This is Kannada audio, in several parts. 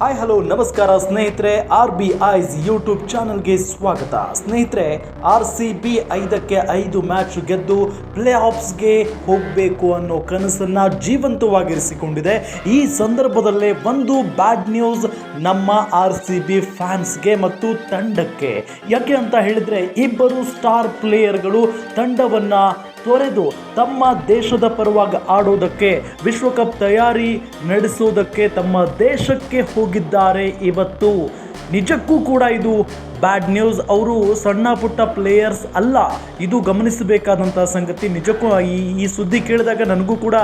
ಹಾಯ್ ಹಲೋ ನಮಸ್ಕಾರ ಸ್ನೇಹಿತರೆ ಆರ್ ಬಿ ಐಸ್ ಯೂಟ್ಯೂಬ್ ಚಾನಲ್ಗೆ ಸ್ವಾಗತ. ಸ್ನೇಹಿತರೆ ಆರ್ ಸಿ ಬಿ ಐದಕ್ಕೆ ಐದು ಮ್ಯಾಚ್ ಗೆದ್ದು ಪ್ಲೇ ಆಫ್ಸ್ಗೆ ಹೋಗಬೇಕು ಅನ್ನೋ ಕನಸನ್ನು ಜೀವಂತವಾಗಿರಿಸಿಕೊಂಡಿದೆ. ಈ ಸಂದರ್ಭದಲ್ಲೇ ಒಂದು ಬ್ಯಾಡ್ ನ್ಯೂಸ್ ನಮ್ಮ ಆರ್ ಸಿ ಬಿ ಫ್ಯಾನ್ಸ್ಗೆ ಮತ್ತು ತಂಡಕ್ಕೆ. ಯಾಕೆ ಅಂತ ಹೇಳಿದರೆ, ಇಬ್ಬರು ಸ್ಟಾರ್ ಪ್ಲೇಯರ್ಗಳು ತಂಡವನ್ನ ತೊರೆದು ತಮ್ಮ ದೇಶದ ಪರವಾಗಿ ಆಡೋದಕ್ಕೆ ವಿಶ್ವಕಪ್ ತಯಾರಿ ನಡೆಸೋದಕ್ಕೆ ತಮ್ಮ ದೇಶಕ್ಕೆ ಹೋಗಿದ್ದಾರೆ. ಇವತ್ತು ನಿಜಕ್ಕೂ ಕೂಡ ಇದು ಬ್ಯಾಡ್ ನ್ಯೂಸ್ ಅವರು ಸಣ್ಣ ಪುಟ್ಟ ಪ್ಲೇಯರ್ಸ್ ಅಲ್ಲ. ಇದು ಗಮನಿಸಬೇಕಾದಂಥ ಸಂಗತಿ. ನಿಜಕ್ಕೂ ಈ ಈ ಸುದ್ದಿ ಕೇಳಿದಾಗ ನನಗೂ ಕೂಡ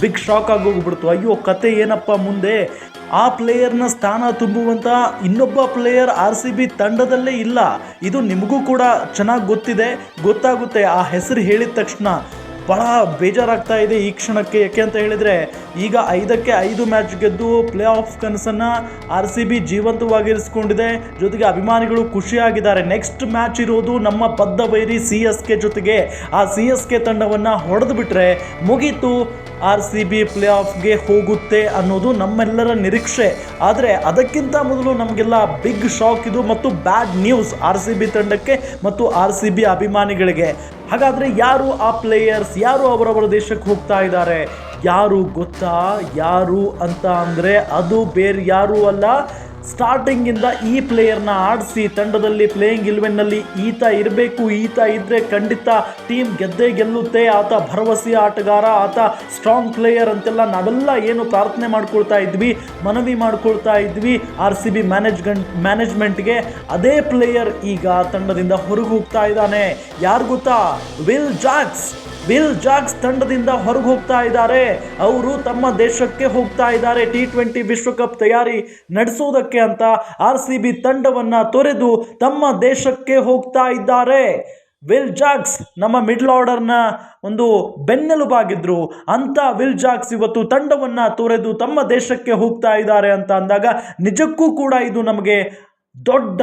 ಬಿಗ್ ಶಾಕ್ ಆಗೋಗ್ಬಿಡ್ತು ಅಯ್ಯೋ, ಕತೆ ಏನಪ್ಪ ಮುಂದೆ? ಆ ಪ್ಲೇಯರ್ನ ಸ್ಥಾನ ತುಂಬುವಂಥ ಇನ್ನೊಬ್ಬ ಪ್ಲೇಯರ್ ಆರ್ ಸಿ ಬಿ ತಂಡದಲ್ಲೇ ಇಲ್ಲ. ಇದು ನಿಮಗೂ ಕೂಡ ಚೆನ್ನಾಗಿ ಗೊತ್ತಿದೆ. ಗೊತ್ತಾಗುತ್ತೆ. ಆ ಹೆಸರು ಹೇಳಿದ ತಕ್ಷಣ ಬಹಳ ಬೇಜಾರಾಗ್ತಾ ಇದೆ ಈ ಕ್ಷಣಕ್ಕೆ. ಯಾಕೆ ಅಂತ ಹೇಳಿದರೆ, ಈಗ ಐದಕ್ಕೆ ಐದು ಮ್ಯಾಚ್ ಗೆದ್ದು ಪ್ಲೇ ಆಫ್ ಕನಸನ್ನು ಆರ್ ಸಿ ಬಿ ಜೀವಂತವಾಗಿರಿಸ್ಕೊಂಡಿದೆ. ಜೊತೆಗೆ ಅಭಿಮಾನಿಗಳು ಖುಷಿಯಾಗಿದ್ದಾರೆ. ನೆಕ್ಸ್ಟ್ ಮ್ಯಾಚ್ ಇರೋದು ನಮ್ಮ ಬದ್ಧ ವೈರಿ ಸಿ ಎಸ್ ಕೆ ಜೊತೆಗೆ. ಆ ಸಿ ಎಸ್ ಕೆ ತಂಡವನ್ನು ಹೊಡೆದು ಬಿಟ್ಟರೆ ಮುಗೀತು. ಆರ್ ಸಿ ಬಿ ಪ್ಲೇ ಆಫ್ಗೆ ಹೋಗುತ್ತೆ ಅನ್ನೋದು ನಮ್ಮೆಲ್ಲರ ನಿರೀಕ್ಷೆ. ಆದರೆ ಅದಕ್ಕಿಂತ ಮೊದಲು ನಮಗೆಲ್ಲ ಬಿಗ್ ಶಾಕ್ ಇದು ಮತ್ತು bad news R C B ತಂಡಕ್ಕೆ ಮತ್ತು ಆರ್ ಸಿ ಬಿ ಅಭಿಮಾನಿಗಳಿಗೆ. ಹಾಗಾದರೆ ಯಾರು ಆ ಪ್ಲೇಯರ್ಸ್ ಯಾರು ಅವರವರ ದೇಶಕ್ಕೆ ಹೋಗ್ತಾ ಇದ್ದಾರೆ? ಯಾರು ಗೊತ್ತಾ? ಯಾರು ಅಂತ ಅಂದರೆ ಅದು ಬೇರೆ ಯಾರೂ ಅಲ್ಲ. ಸ್ಟಾರ್ಟಿಂಗಿಂದ ಈ ಪ್ಲೇಯರ್ನ ಆಡಿಸಿ ತಂಡದಲ್ಲಿ ಪ್ಲೇಯಿಂಗ್ ಇಲೆವೆನ್ನಲ್ಲಿ ಈತ ಇರಬೇಕು, ಈತ ಇದ್ದರೆ ಖಂಡಿತ ಟೀಮ್ ಗೆದ್ದೇ ಗೆಲ್ಲುತ್ತೆ. ಆತ ಭರವಸೆಯ ಆಟಗಾರ, ಆತ ಸ್ಟ್ರಾಂಗ್ ಪ್ಲೇಯರ್ ಅಂತೆಲ್ಲ ನಾವೆಲ್ಲ ಏನು ಪ್ರಾರ್ಥನೆ ಮಾಡ್ಕೊಳ್ತಾ ಇದ್ವಿ, ಮನವಿ ಮಾಡ್ಕೊಳ್ತಾ ಇದ್ವಿ. ಆರ್ ಸಿ ಬಿ ಮ್ಯಾನೇಜ್ಮೆಂಟ್ ಮ್ಯಾನೇಜ್ಮೆಂಟ್ಗೆ ಅದೇ ಪ್ಲೇಯರ್ ಈಗ ತಂಡದಿಂದ ಹೊರಗೆ ಹೋಗ್ತಾ ಇದ್ದಾನೆ. ಯಾರು ಗೊತ್ತಾ? ವಿಲ್ ಜಾಕ್ಸ್ ವಿಲ್ ಜಾಕ್ಸ್ ತಂಡದಿಂದ ಹೊರಗೆ ಹೋಗ್ತಾ ಇದ್ದಾರೆ. ಅವರು ತಮ್ಮ ದೇಶಕ್ಕೆ ಹೋಗ್ತಾ ಇದ್ದಾರೆ. ಟಿ ಟ್ವೆಂಟಿ ವಿಶ್ವಕಪ್ ತಯಾರಿ ನಡೆಸೋದಕ್ಕೆ ಅಂತ ಆರ್ ಸಿ ಬಿ ತಂಡವನ್ನು ತೊರೆದು ತಮ್ಮ ದೇಶಕ್ಕೆ ಹೋಗ್ತಾ ಇದ್ದಾರೆ. ವಿಲ್ ಜಾಕ್ಸ್ ನಮ್ಮ ಮಿಡ್ಲ್ ಆರ್ಡರ್ನ ಒಂದು ಬೆನ್ನೆಲುಬಾಗಿದ್ರು. ಅಂತ ವಿಲ್ ಜಾಕ್ಸ್ ಇವತ್ತು ತಂಡವನ್ನು ತೊರೆದು ತಮ್ಮ ದೇಶಕ್ಕೆ ಹೋಗ್ತಾ ಇದ್ದಾರೆ ಅಂತ ಅಂದಾಗ ನಿಜಕ್ಕೂ ಕೂಡ ಇದು ನಮಗೆ ದೊಡ್ಡ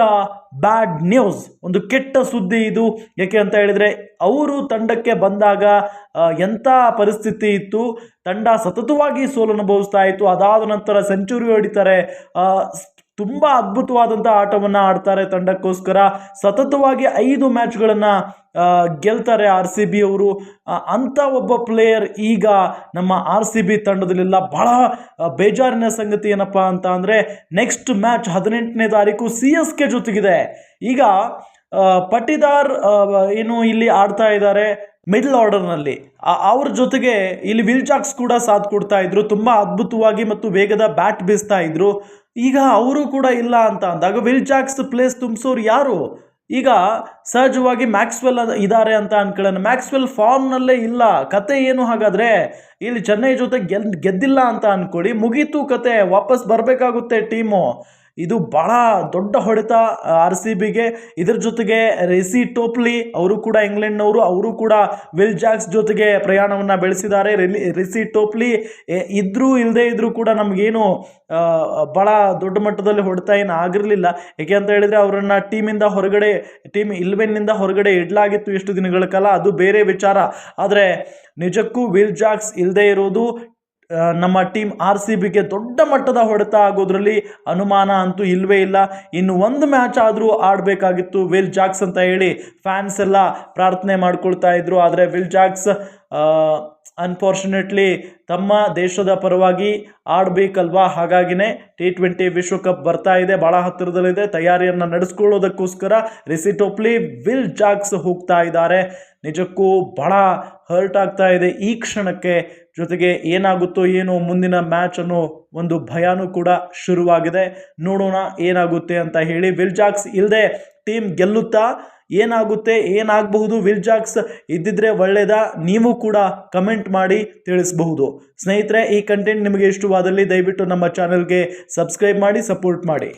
ಬ್ಯಾಡ್ ನ್ಯೂಸ್, ಒಂದು ಕೆಟ್ಟ ಸುದ್ದಿ ಇದು. ಯಾಕೆ ಅಂತ ಹೇಳಿದರೆ, ಅವರು ತಂಡಕ್ಕೆ ಬಂದಾಗ ಎಂಥ ಪರಿಸ್ಥಿತಿ ಇತ್ತು? ತಂಡ ಸತತವಾಗಿ ಸೋಲನುಭವಿಸ್ತಾ ಇತ್ತು. ಅದಾದ ನಂತರ ಸೆಂಚುರಿ ಹೊಡಿತಾರೆ. ತುಂಬ ಅದ್ಭುತವಾದಂಥ ಆಟವನ್ನು ಆಡ್ತಾರೆ. ತಂಡಕ್ಕೋಸ್ಕರ ಸತತವಾಗಿ ಐದು ಮ್ಯಾಚ್ಗಳನ್ನು ಗೆಲ್ತಾರೆ ಆರ್ ಸಿ ಬಿ ಅವರು. ಅಂಥ ಒಬ್ಬ ಪ್ಲೇಯರ್ ಈಗ ನಮ್ಮ ಆರ್ ಸಿ ಬಿ ತಂಡದಲ್ಲಿಲ್ಲ ಬಹಳ ಬೇಜಾರಿನ ಸಂಗತಿ ಏನಪ್ಪ ಅಂತ ಅಂದರೆ ನೆಕ್ಸ್ಟ್ ಮ್ಯಾಚ್ ಹದಿನೆಂಟನೇ ತಾರೀಕು ಸಿ ಎಸ್ ಕೆ ಜೊತೆಗಿದೆ. ಈಗ ಪಟ್ಟಿದಾರ್ ಏನು ಇಲ್ಲಿ ಆಡ್ತಾ ಇದ್ದಾರೆ ಮಿಡ್ಲ್ ಆರ್ಡರ್ನಲ್ಲಿ. ಅವ್ರ ಜೊತೆಗೆ ಇಲ್ಲಿ ವಿಲ್ ಜಾಕ್ಸ್ ಕೂಡ ಸಾಥ್ ಕೊಡ್ತಾ ಇದ್ರು. ತುಂಬ ಅದ್ಭುತವಾಗಿ ಮತ್ತು ವೇಗದ ಬ್ಯಾಟ್ ಬೀಸ್ತಾ ಇದ್ರು. ಈಗ ಅವರು ಕೂಡ ಇಲ್ಲ ಅಂತ ಅಂದಾಗ ವಿಲ್ ಜಾಕ್ಸ್ ಪ್ಲೇಸ್ ತುಂಬಿಸೋರು ಯಾರು? ಈಗ ಸಹಜವಾಗಿ ಮ್ಯಾಕ್ಸ್ವೆಲ್ ಇದ್ದಾರೆ ಅಂತ ಅನ್ಕೊಳ್ಳೋಣ. ಮ್ಯಾಕ್ಸ್ವೆಲ್ ಫಾರ್ಮ್ನಲ್ಲೇ ಇಲ್ಲ. ಕತೆ ಏನು ಹಾಗಾದರೆ? ಇಲ್ಲಿ ಚೆನ್ನೈ ಜೊತೆ ಗೆಲ್ ಗೆದ್ದಿಲ್ಲ ಅಂತ ಅಂದ್ಕೊಳ್ಳಿ ಮುಗೀತು ಕತೆ. ವಾಪಸ್ ಬರಬೇಕಾಗುತ್ತೆ ಟೀಮು. ಇದು ಬಹಳ ದೊಡ್ಡ ಹೊಡೆತ ಆರ್ ಸಿ ಬಿಗೆ. ಇದ್ರ ಜೊತೆಗೆ ರೆಸಿ ಟೋಪ್ಲಿ, ಅವರು ಕೂಡ ಇಂಗ್ಲೆಂಡ್ನವರು, ಅವರು ಕೂಡ ವಿಲ್ ಜಾಕ್ಸ್ ಜೊತೆಗೆ ಪ್ರಯಾಣವನ್ನು ಬೆಳೆಸಿದ್ದಾರೆ. ರೆಲಿ, ರಿಸಿ ಟೋಪ್ಲಿ ಇದ್ರೂ ಇಲ್ಲದೇ ಇದ್ದರೂ ಕೂಡ ನಮಗೇನು ಭಾಳ ದೊಡ್ಡ ಮಟ್ಟದಲ್ಲಿ ಹೊಡೆತ ಏನು ಆಗಿರಲಿಲ್ಲ. ಏಕೆ ಅಂತ ಹೇಳಿದರೆ ಅವರನ್ನು ಟೀಮಿಂದ ಹೊರಗಡೆ, ಟೀಮ್ ಇಲ್ವೆನ್ನಿಂದ ಹೊರಗಡೆ ಇಡಲಾಗಿತ್ತು ಎಷ್ಟು ದಿನಗಳ ಕಾಲ. ಅದು ಬೇರೆ ವಿಚಾರ. ಆದರೆ ನಿಜಕ್ಕೂ ವಿಲ್ ಜಾಕ್ಸ್ ಇಲ್ಲದೇ ಇರೋದು ನಮ್ಮ ಟೀಮ್ ಆರ್ ಸಿ ಬಿಗೆ ದೊಡ್ಡ ಮಟ್ಟದ ಹೊಡೆತ ಆಗೋದ್ರಲ್ಲಿ ಅನುಮಾನ ಅಂತೂ ಇಲ್ಲವೇ ಇಲ್ಲ. ಇನ್ನು ಒಂದು ಮ್ಯಾಚ್ ಆದರೂ ಆಡಬೇಕಾಗಿತ್ತು. ವಿಲ್ ಜಾಕ್ಸ್ ಅಂತ ಹೇಳಿ ಫ್ಯಾನ್ಸ್ ಎಲ್ಲ ಪ್ರಾರ್ಥನೆ ಮಾಡ್ಕೊಳ್ತಾ ಇದ್ರು. ಆದರೆ ವಿಲ್ ಜಾಕ್ಸ್ ಅನ್ಫಾರ್ಚುನೇಟ್ಲಿ ತಮ್ಮ ದೇಶದ ಪರವಾಗಿ ಆಡಬೇಕಲ್ವಾ? ಹಾಗಾಗಿನೇ ಟಿ ಟ್ವೆಂಟಿ ವಿಶ್ವಕಪ್ ಬರ್ತಾ ಇದೆ ಭಾಳ ಹತ್ತಿರದಲ್ಲಿದೆ. ತಯಾರಿಯನ್ನು ನಡೆಸ್ಕೊಳ್ಳೋದಕ್ಕೋಸ್ಕರ ರಿಸಿಟೋಪ್ಲಿ ವಿಲ್ ಜಾಕ್ಸ್ ಹೋಗ್ತಾ ಇದ್ದಾರೆ. ನಿಜಕ್ಕೂ ಬಹಳ ಹರ್ಟ್ ಆಗ್ತಾ ಇದೆ. ಈ ಕ್ಷಣಕ್ಕೆ ಜೊತೆಗೆ ಏನಾಗುತ್ತೋ ಏನೋ ಮುಂದಿನ ಮ್ಯಾಚ್ ಅನ್ನೋ ಒಂದು ಭಯನೂ ಕೂಡ ಶುರುವಾಗಿದೆ. ನೋಡೋಣ ಏನಾಗುತ್ತೆ ಅಂತ ಹೇಳಿ ವಿಲ್ ಜಾಕ್ಸ್ ಇಲ್ಲದೆ ಟೀಮ್ ಗೆಲ್ಲುತ್ತಾ ಏನಾಗುತ್ತೆ, ಏನಾಗಬಹುದು, ವಿಲ್ ಜಾಕ್ಸ್ ಇದ್ದಿದ್ರೆ ಒಳ್ಳೆಯದ ನೀವು ಕೂಡ ಕಮೆಂಟ್ ಮಾಡಿ ತಿಳಿಸಬಹುದು. ಸ್ನೇಹಿತರೆ, ಈ ಕಂಟೆಂಟ್ ನಿಮಗೆ ಇಷ್ಟವಾದಲ್ಲಿ ದಯವಿಟ್ಟು ನಮ್ಮ ಚಾನಲ್ಗೆ ಸಬ್ಸ್ಕ್ರೈಬ್ ಮಾಡಿ ಸಪೋರ್ಟ್ ಮಾಡಿ.